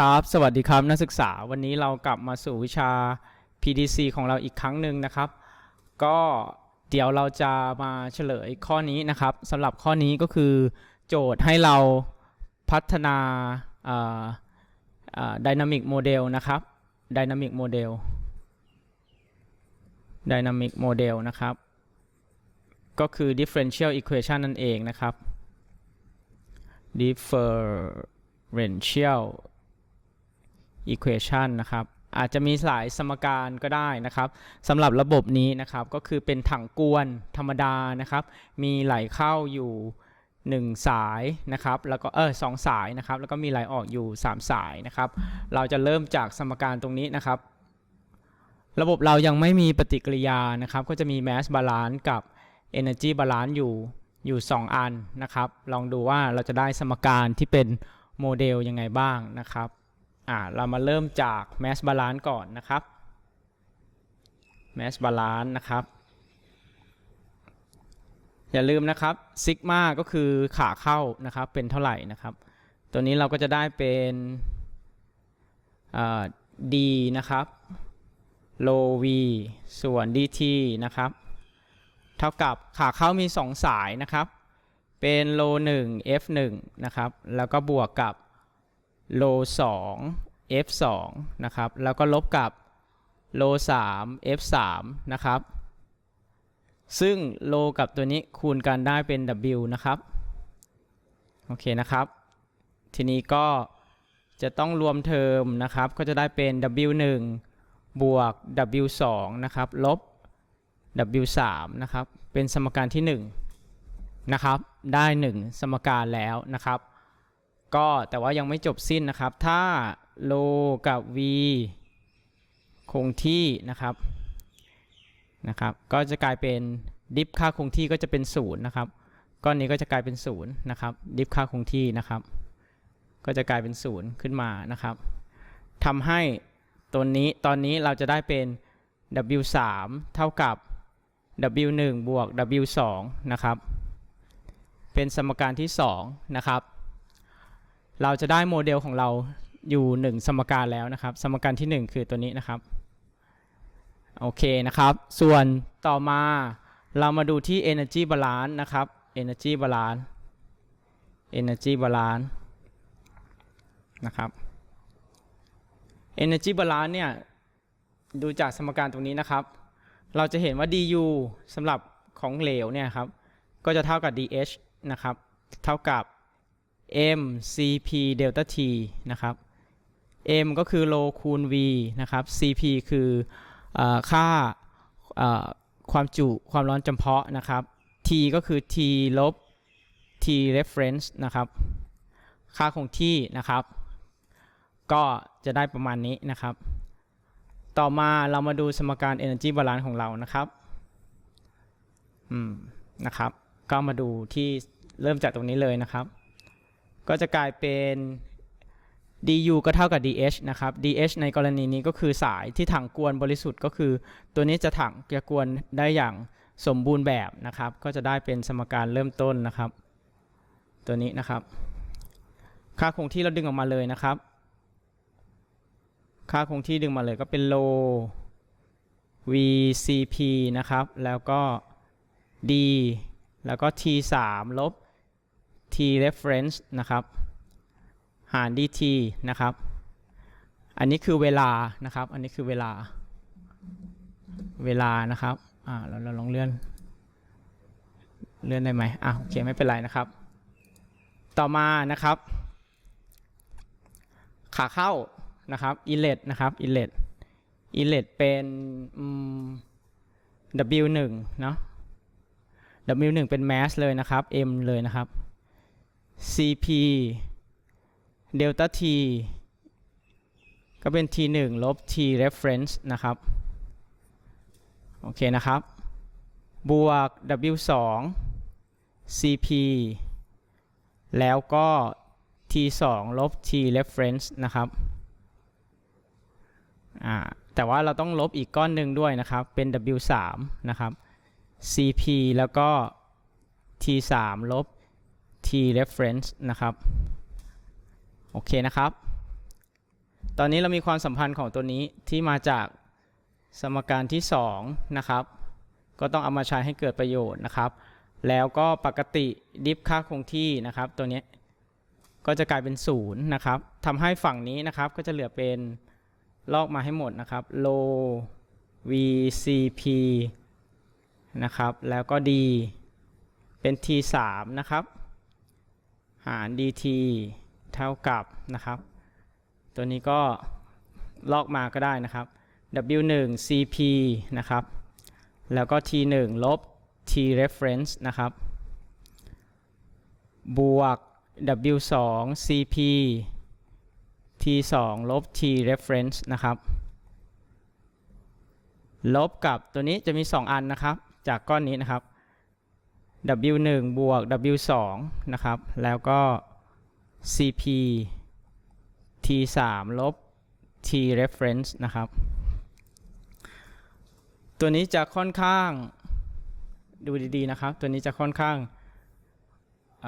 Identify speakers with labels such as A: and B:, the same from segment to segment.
A: ครับ สวัสดีครับนักศึกษา วันนี้เรากลับมาสู่วิชา PDC ของเราอีกครั้งหนึ่งนะครับ ก็เดี๋ยวเราจะมาเฉลยข้อนี้นะครับสำหรับข้อนี้ก็คือ โจทย์ให้เราพัฒนาอ่าอ่า Dynamic Model นะครับ Dynamic Model Dynamic Model นะครับ ก็คือ Differential Equation นั่นเองนะครับ Differential equation นะครับอาจจะมีหลายสมการก็ได้นะครับสำหรับระบบนี้นะครับก็คือเป็นถังกวนธรรมดานะครับ มีไหลเข้าอยู่ 1 สายนะครับ แล้วก็เออสองสายนะครับ แล้วก็มีไหลออกอยู่ 3 สายนะครับ เราจะเริ่มจากสมการตรงนี้นะครับ ระบบเรายังไม่มีปฏิกิริยานะครับ ก็จะมี mass balance กับ energy balance อยู่อยู่ 2 อันนะครับ ลองดูว่าเราจะได้สมการที่เป็นโมเดลยังไงบ้างนะครับ อ่าเรามาเริ่มจาก mass balance ก่อนนะครับ mass balance นะครับ อย่าลืมนะครับซิกมาก็คือขาเข้านะครับเป็นเท่าไหร่นะครับ ตัวนี้เราก็จะได้เป็นอ่า d นะครับ low v ส่วน dt นะครับ เท่ากับขาเข้ามี 2 สายนะครับ เป็น low 1 f 1 นะครับ แล้วก็บวกกับ low 2 f 2นะครับ แล้วก็ลบกับ low 3 f 3นะครับ ซึ่ง low กับตัวนี้คูณกันได้เป็น w นะครับ โอเคนะครับ ทีนี้ก็จะต้องรวมเทอมนะครับ ก็จะได้เป็น w 1บวก w 2นะครับ ลบ w 3นะครับ เป็นสมการที่ 1 นะครับ ได้ 1 สมการแล้วนะครับ ก็แต่ว่ายังไม่จบสิ้นนะครับ ถ้าโลกับ v คงที่นะครับนะครับ ก็จะกลายเป็นดิฟค่าคงที่ก็จะเป็น0นะครับก้อนนี้ก็จะกลายเป็น0นะครับ ดิฟค่าคงที่นะครับ ก็จะกลายเป็น 0 ขึ้นมานะครับทำให้ตัวนี้ตอนนี้เราจะได้เป็น w 3เท่ากับ w 1บวก w 2นะครับ เป็นสมการที่ 2 นะครับ เราจะได้โมเดลของเราอยู่ 1 สมการแล้วนะครับ สมการที่ 1 คือตัวนี้นะครับ โอเคนะครับ ส่วนต่อมาเรามาดูที่ energy balance นะครับ energy balance energy balance นะครับ energy balance เนี่ย ดูจากสมการตรงนี้นะครับ เราจะเห็นว่า du สำหรับของเหลวเนี่ยครับ ก็จะเท่ากับ dh นะครับ เท่ากับ m cp delta t นะครับ m ก็คือโลคูณ v นะครับ cp คืออค่าความจุความร้อนจำเพาะนะครับ t ก็คือ t ลบ t reference นะครับ ค่าคงที่นะครับ ก็จะได้ประมาณนี้นะครับ ต่อมาเรามาดูสมการ energy balance ของเรานะครับอืมนะครับ ก็มาดูที่เริ่มจากตรงนี้เลยนะครับ ก็จะกลายเป็น du ก็เท่ากับ dh นะครับ dh ในกรณีนี้ก็คือสายที่ถังกวนบริสุทธิ์ก็คือ ตัวนี้จะถังจะกวนได้อย่างสมบูรณ์แบบนะครับ ก็จะได้เป็นสมการเริ่มต้นนะครับ ตัวนี้นะครับ ค่าคงที่เราดึงออกมาเลยนะครับ ค่าคงที่ดึงมาเลยก็เป็น low vcp นะครับ แล้วก็ d แล้วก็ t 3ลบ t reference นะครับ หาร dt นะครับ อันนี้คือเวลานะครับ อันนี้คือเวลา เวลานะครับ อ่า เราเราลองเลื่อน เลื่อนได้ไหมอะโอเคไม่เป็นไรนะครับ ต่อมานะครับ ขาเข้านะครับ inlet นะครับ inlet inlet เป็น w1 เนาะ w1 เป็น mass เลยนะครับ m เลยนะครับ cp delta t ก็เป็น t 1ลบ t reference นะครับ โอเคนะครับ บวก w 2 cp แล้วก็ t 2ลบ t reference นะครับ แต่ว่าเราต้องลบอีกก้อนหนึ่งด้วยนะครับ เป็น w 3นะครับ cp แล้วก็ t 3ลบ t reference นะครับ โอเคนะครับ ตอนนี้เรามีความสัมพันธ์ของตัวนี้ที่มาจากสมการที่ 2 นะครับ ก็ต้องเอามาใช้ให้เกิดประโยชน์นะครับ แล้วก็ปกติดิฟค่าคงที่นะครับ ตัวนี้ก็จะกลายเป็นศูนย์นะครับทำให้ฝั่งนี้นะครับก็จะเหลือเป็นลอกมาให้หมดนะครับ low vcp นะครับ แล้วก็ d เป็น t 3นะครับ หาร dt เท่ากับนะครับ ตัวนี้ก็ลอกมาก็ได้นะครับ w1 cp นะครับ แล้วก็ t1 ลบ t reference นะครับ บวก w2 cp t2 ลบ t reference นะครับ ลบกับตัวนี้จะมี 2 อันนะครับ จากก้อนนี้นะครับ w1 บวก w2 นะครับ แล้วก็ cp t3 ลบ t reference นะครับ ตัวนี้จะค่อนข้างดูดีๆนะครับ ตัวนี้จะค่อนข้างเ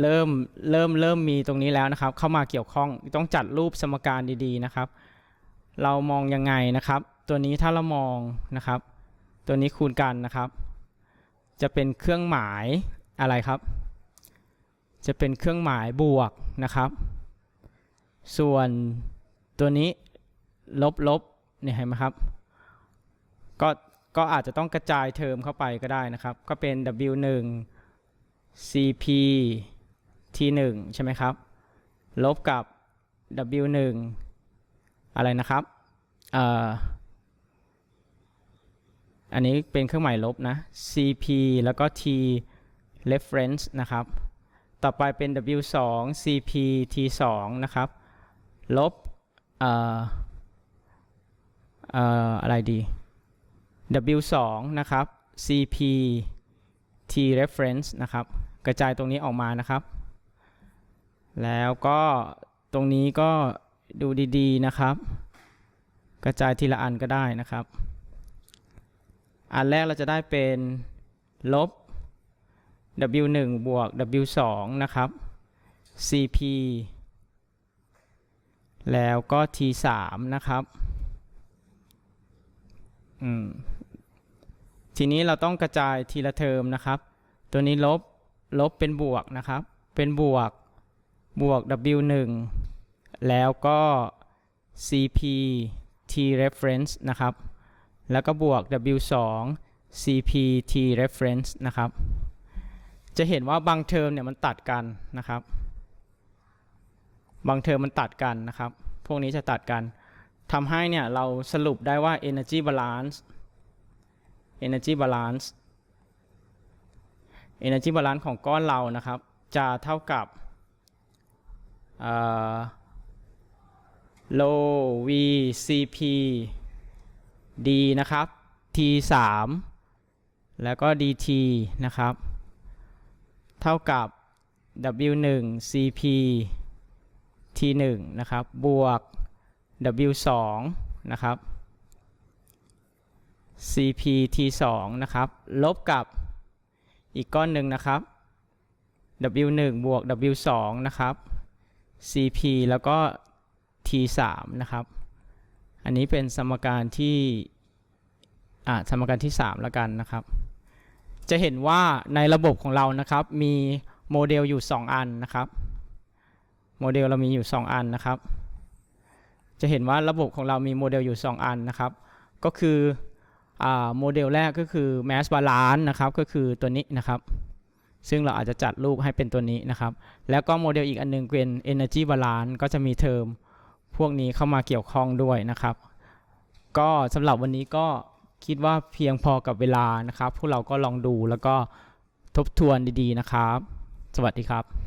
A: เริ่มเริ่มเริ่มมีตรงนี้แล้วนะครับ เข้ามาเกี่ยวข้องต้องจัดรูปสมการดีๆนะครับ เรามองยังไงนะครับ ตัวนี้ถ้าเรามองนะครับ ตัวนี้คูณกันนะครับ จะเป็นเครื่องหมายอะไรครับ จะเป็นเครื่องหมายบวกนะครับ ส่วนตัวนี้ลบลบเนี่ยเห็นไหมครับ ก็ก็อาจจะต้องกระจายเทอมเข้าไปก็ได้นะครับ ก็เป็น W1 CP T1 ใช่ไหมครับ ลบกับ W1 อะไรนะครับ เอ่อ อันนี้เป็นเครื่องหมายลบนะ CP แล้วก็ T reference นะครับ ต่อไปเป็น W2 CP T2 นะครับ ลบเอ่อเอ่ออะไรดี W2 นะครับ CP T reference นะครับ กระจายตรงนี้ออกมานะครับ แล้วก็ตรงนี้ก็ดูดีๆนะครับ กระจายทีละอันก็ได้นะครับ อันแรกเราจะได้เป็นลบ W1 บวก W2 นะครับ CP แล้วก็ T3 นะครับ อืม ทีนี้เราต้องกระจายทีละเทอมนะครับ ตัวนี้ลบ ลบเป็นบวกนะครับ เป็นบวก บวก W1 แล้วก็ CP T reference นะครับ แล้วก็บวก W2 CP T reference นะครับ จะเห็นว่าบางเทอมเนี่ยมันตัดกันนะครับ บางเทอมมันตัดกันนะครับ พวกนี้จะตัดกันทำให้เนี่ยเราสรุปได้ว่า energy balance energy balance energy balance ของก้อนเรานะครับ จะเท่ากับ low VCP D นะครับ T 3แล้วก็ DT นะครับ เท่ากับ W1 CP T 1นะครับ บวก W2 นะครับ CP T 2นะครับ ลบกับอีกก้อนหนึ่งนะครับ W1 บวก W2 นะครับ CP แล้วก็ T 3นะครับ อันนี้เป็นสมการที่ อ่าสมการที่3แล้วกันนะครับ จะเห็นว่าในระบบของเรานะครับ มีโมเดลอยู่ 2 อันนะครับโมเดลเรามีอยู่ 2 อันนะครับ จะเห็นว่าระบบของเรามีโมเดลอยู่ 2 อันนะครับ ก็คืออ่าโมเดลแรกก็คือ mass balance นะครับ ก็คือตัวนี้นะครับ ซึ่งเราอาจจะจัดรูปให้เป็นตัวนี้นะครับ แล้วก็โมเดลอีกอันหนึงเป็น energy balance ก็จะมีเทอมพวกนี้เข้ามาเกี่ยวข้องด้วยนะครับ ก็สำหรับวันนี้ก็ คิดว่าเพียงพอกับเวลานะครับ พวกเราก็ลองดูแล้วก็ทบทวนดีๆนะครับ สวัสดีครับ